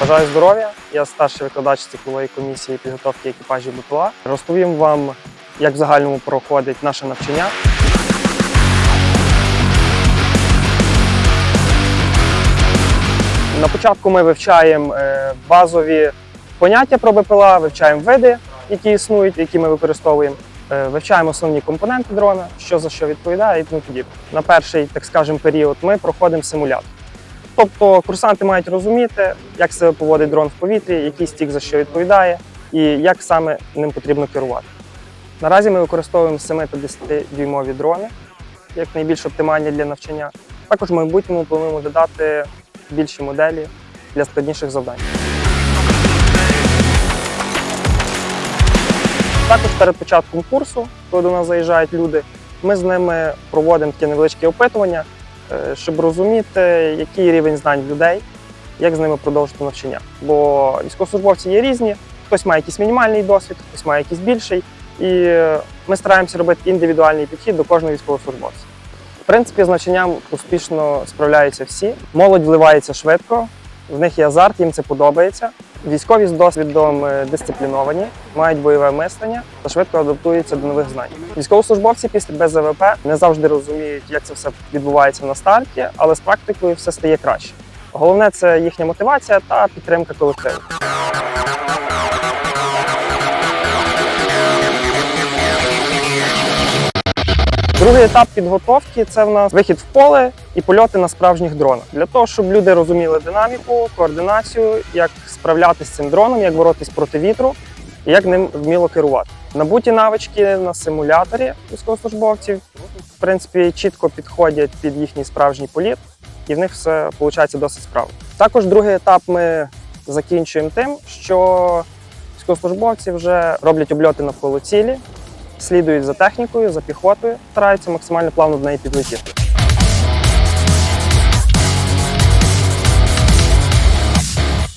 Бажаю здоров'я. Я старший викладач циклової комісії підготовки екіпажів БПЛА. Розповім вам, як в загальному проходить наше навчання. На початку ми вивчаємо е, базові поняття про БПЛА, вивчаємо види, які існують, які ми використовуємо. Е, Вивчаємо основні компоненти дрона, що за що відповідає і тому подібне. На перший, так скажемо, період ми проходимо симулятор. Тобто курсанти мають розуміти, як себе поводить дрон в повітрі, який стік за що відповідає, і як саме ним потрібно керувати. Наразі ми використовуємо 7 та 10 дюймові дрони як найбільш оптимальні для навчання. Також в майбутньому плануємо додати більші моделі для складніших завдань. Також перед початком курсу, коли до нас заїжджають люди, ми з ними проводимо таке невеличке опитування, щоб розуміти, який рівень знань людей, як з ними продовжити навчання. Бо військовослужбовці є різні, хтось має якийсь мінімальний досвід, хтось має якийсь більший. І е, ми стараємося робити індивідуальний підхід до кожного військовослужбовця. В принципі, з навчанням успішно справляються всі. Молодь вливається швидко, в них є азарт, їм це подобається. Військові з досвідом е, дисципліновані, мають бойове мислення та швидко адаптуються до нових знань. Військовослужбовці після БЗВП не завжди розуміють, як це все відбувається на старті, але з практикою все стає краще. Головне це їхня мотивація та підтримка колективу. Другий етап підготовки це в нас вихід в поле і польоти на справжніх дронах. Для того, щоб люди розуміли динаміку, координацію, як справлятися з цим дроном, як боротись проти вітру і як ним вміло керувати. Набуті навички на симуляторі військовослужбовців в принципі чітко підходять під їхній справжній політ, і в них все виходить досить справно. Також другий етап ми закінчуємо тим, що військовослужбовці вже роблять обльоти навколо цілі, слідують за технікою, за піхотою, стараються максимально плавно до неї підлетіти.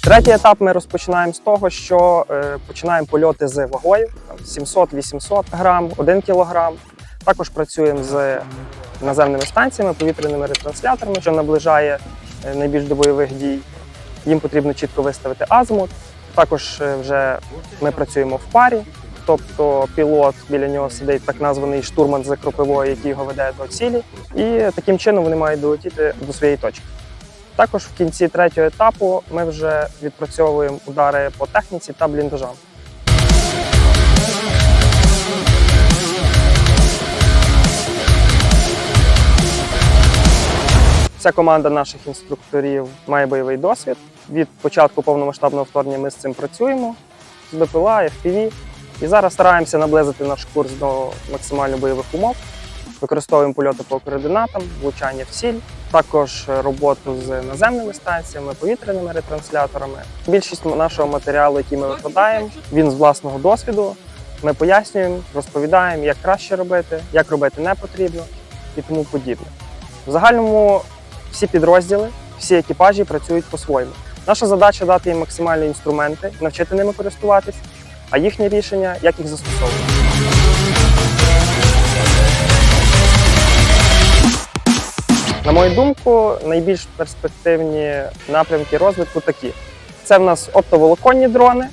Третій етап ми розпочинаємо з того, що е, починаємо польоти з вагою 700-800 грам, 1 кілограм. Також працюємо з наземними станціями, повітряними ретрансляторами, що наближає е, найбільш до бойових дій. Їм потрібно чітко виставити азимут. Також е, вже ми працюємо в парі, тобто пілот біля нього сидить так названий штурман з кропивої, який його веде до цілі, і таким чином вони мають долетіти до своєї точки. Також в кінці третього етапу ми вже відпрацьовуємо удари по техніці та бліндажам. Вся команда наших інструкторів має бойовий досвід. Від початку повномасштабного вторгнення ми з цим працюємо з БПЛА, FPV. І зараз стараємося наблизити наш курс до максимально бойових умов. Використовуємо польоти по координатам, влучання в ціль, також роботу з наземними станціями, повітряними ретрансляторами. Більшість нашого матеріалу, який ми викладаємо, він з власного досвіду. Ми пояснюємо, розповідаємо, як краще робити, як робити не потрібно і тому подібне. В загальному всі підрозділи, всі екіпажі працюють по-своєму. Наша задача дати їм максимальні інструменти, навчити ними користуватись, а їхнє рішення як їх застосовувати. На мою думку, найбільш перспективні напрямки розвитку такі: це в нас оптоволоконні дрони,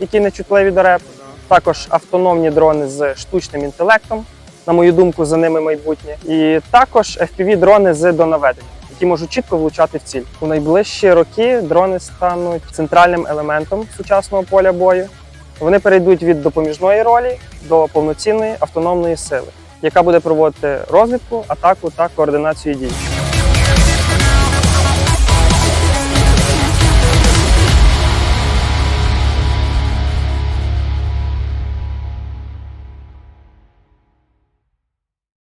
які не чутливі до реп, також автономні дрони з штучним інтелектом. На мою думку, за ними майбутнє, і також fpv дрони з донаведенням, які можуть чітко влучати в ціль. У найближчі роки дрони стануть центральним елементом сучасного поля бою. Вони перейдуть від допоміжної ролі до повноцінної автономної сили, яка буде проводити розвідку, атаку та координацію дій.